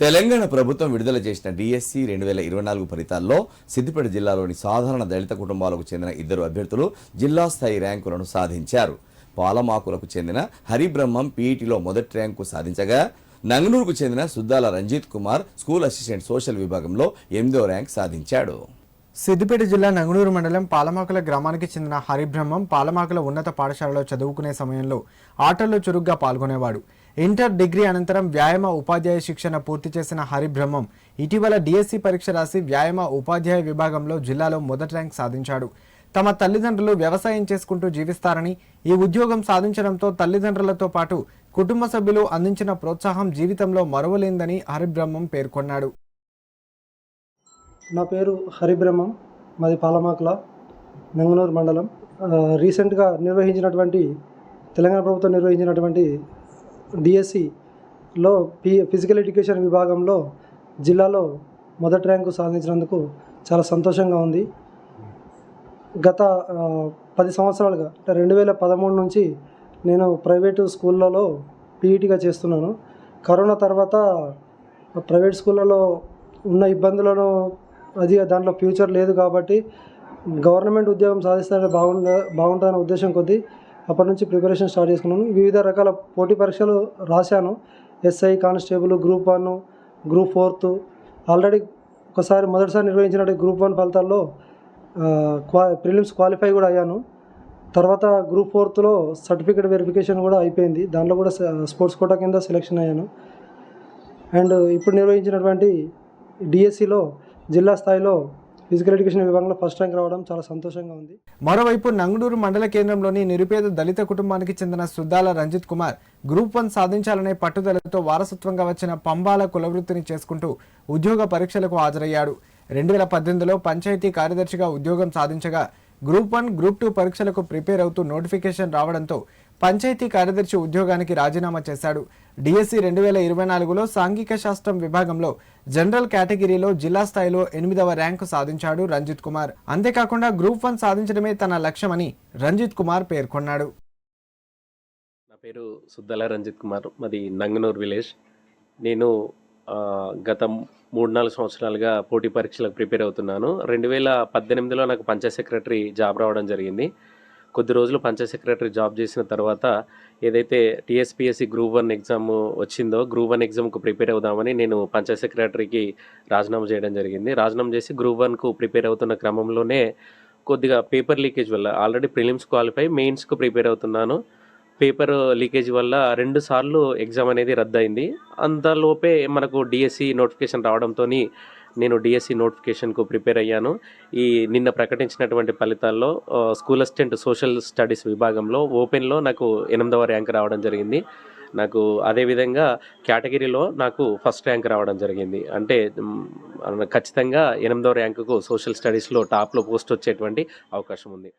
తెలంగాణ ప్రభుత్వం విడుదల చేసిన డిఎస్సి రెండు వేల ఇరవై నాలుగు ఫలితాల్లో సిద్దిపేట జిల్లాలోని సాధారణ దళిత కుటుంబాలకు చెందిన ఇద్దరు అభ్యర్థులు జిల్లా స్థాయి ర్యాంకులను సాధించారు. పాలమాకులకు చెందిన హరిబ్రహ్మం పీఈటీలో మొదటి ర్యాంకు సాధించగా నంగనూరుకు చెందిన Suddala Ranjith Kumar school assistant social విభాగంలో ఎనిమిదో ర్యాంక్ సాధించాడు. సిద్దిపేట జిల్లా నంగునూరు మండలం పాలమాకుల గ్రామానికి చెందిన హరిబ్రహ్మం పాలమాకుల ఉన్నత పాఠశాలలో చదువుకునే సమయంలో ఆటల్లో చురుగ్గా పాల్గొనేవాడు. ఇంటర్ డిగ్రీ అనంతరం వ్యాయామ ఉపాధ్యాయ శిక్షణ పూర్తి చేసిన హరిబ్రహ్మం ఇటీవల డిఎస్సి పరీక్ష రాసి వ్యాయామ ఉపాధ్యాయ విభాగంలో జిల్లాలో మొదటి ర్యాంక్ సాధించాడు. తమ తల్లిదండ్రులు వ్యవసాయం చేసుకుంటూ జీవిస్తారని ఈ ఉద్యోగం సాధించడంతో తల్లిదండ్రులతో పాటు కుటుంబ సభ్యులు అందించిన ప్రోత్సాహం జీవితంలో మరవలేందని హరిబ్రహ్మం పేర్కొన్నాడు. నా పేరు హరిబ్రహ్మం మాది పాలమాకుల నంగనూరు మండలం. రీసెంట్గా నిర్వహించినటువంటి తెలంగాణ ప్రభుత్వం నిర్వహించినటువంటి డిఎస్సిలో పి ఫిజికల్ ఎడ్యుకేషన్ విభాగంలో జిల్లాలో మొదటి ర్యాంకు సాధించినందుకు చాలా సంతోషంగా ఉంది. గత పది సంవత్సరాలుగా అంటే రెండు వేల పదమూడు నుంచి నేను ప్రైవేటు స్కూళ్ళలో పీఈటీగా చేస్తున్నాను. కరోనా తర్వాత ప్రైవేట్ స్కూళ్ళలో ఉన్న ఇబ్బందులను అది దాంట్లో ఫ్యూచర్ లేదు కాబట్టి గవర్నమెంట్ ఉద్యోగం సాధిస్తే బాగుండ బాగుంటుందనే ఉద్దేశం కొద్దీ అప్పటి నుంచి ప్రిపరేషన్ స్టార్ట్ చేసుకున్నాను. వివిధ రకాల పోటీ పరీక్షలు రాశాను. SI constable group one group fourth. Already ఒకసారి మొదటిసారి నిర్వహించినటువంటి గ్రూప్ వన్ ఫలితాల్లో క్వా ప్రిలిమ్స్ క్వాలిఫై కూడా అయ్యాను. తర్వాత గ్రూప్ ఫోర్త్లో సర్టిఫికేట్ వెరిఫికేషన్ కూడా అయిపోయింది. దాంట్లో కూడా స్పోర్ట్స్ కోటా కింద సెలెక్షన్ అయ్యాను. అండ్ ఇప్పుడు నిర్వహించినటువంటి డిఎస్సిలో జిల్లా స్థాయిలో ఫిజికల్ ఎడ్యుకేషన్ విభాగంలో ఫస్ట్ ర్యాంక్ రావడం చాలా సంతోషంగా ఉంది. మరోవైపు నంగుడూరు మండల కేంద్రంలోని నిరుపేద దళిత కుటుంబానికి చెందిన సుద్దాల రంజిత్ కుమార్ గ్రూప్ వన్ సాధించాలనే పట్టుదలతో వారసత్వంగా వచ్చిన పంబాల కులవృత్తిని చేసుకుంటూ ఉద్యోగ పరీక్షలకు హాజరయ్యాడు. రెండు వేల పద్దెనిమిదిలో పంచాయతీ కార్యదర్శిగా ఉద్యోగం సాధించగా గ్రూప్ వన్ గ్రూప్ టూ పరీక్షలకు ప్రిపేర్ అవుతూ నోటిఫికేషన్ రావడంతో పంచాయతీ కార్యదర్శి ఉద్యోగానికి రాజీనామా చేశాడు. డిఎస్సి రెండు వేల ఇరవై నాలుగులో సాంఘిక శాస్త్రం విభాగంలో జనరల్ కేటగిరీలో జిల్లా స్థాయిలో ఎనిమిదవ ర్యాంకు సాధించాడు రంజిత్ కుమార్. అంతేకాకుండా గ్రూప్ వన్ సాధించడమే తన లక్ష్యమని రంజిత్ కుమార్ పేర్కొన్నాడు. నా పేరు సుద్దల రంజిత్ కుమార్ మాది నంగనూర్ విలేజ్. నేను గత మూడు నాలుగు సంవత్సరాలుగా పోటీ పరీక్షలకు ప్రిపేర్ అవుతున్నాను. రెండు వేల పద్దెనిమిదిలో నాకు పంచాయత్ సెక్రటరీ జాబ్ రావడం జరిగింది. కొద్ది రోజులు పంచాయత్ సెక్రటరీ జాబ్ చేసిన తర్వాత ఏదైతే టీఎస్పీఎస్సి గ్రూప్ వన్ ఎగ్జామ్ వచ్చిందో గ్రూప్ వన్ ఎగ్జామ్కు ప్రిపేర్ అవుదామని నేను పంచాయత్ సెక్రటరీకి రాజీనామా చేయడం జరిగింది. రాజీనామా చేసి గ్రూప్ వన్కు ప్రిపేర్ అవుతున్న క్రమంలోనే కొద్దిగా పేపర్ లీకేజ్ వల్ల ఆల్రెడీ ప్రిలిమ్స్ క్వాలిఫై మెయిన్స్కు ప్రిపేర్ అవుతున్నాను. పేపర్ లీకేజ్ వల్ల రెండు సార్లు ఎగ్జామ్ అనేది రద్దయింది. అంతలోపే మనకు డిఎస్సి నోటిఫికేషన్ రావడంతో నేను డిఎస్సి నోటిఫికేషన్కు ప్రిపేర్ అయ్యాను. ఈ నిన్న ప్రకటించినటువంటి ఫలితాల్లో స్కూల్ అసిస్టెంట్ సోషల్ స్టడీస్ విభాగంలో ఓపెన్లో నాకు ఎనిమిదవ ర్యాంక్ రావడం జరిగింది. నాకు అదేవిధంగా కేటగిరీలో నాకు ఫస్ట్ ర్యాంక్ రావడం జరిగింది. అంటే ఖచ్చితంగా ఎనిమిదవ ర్యాంకుకు సోషల్ స్టడీస్లో టాప్లో పోస్ట్ వచ్చేటువంటి అవకాశం ఉంది.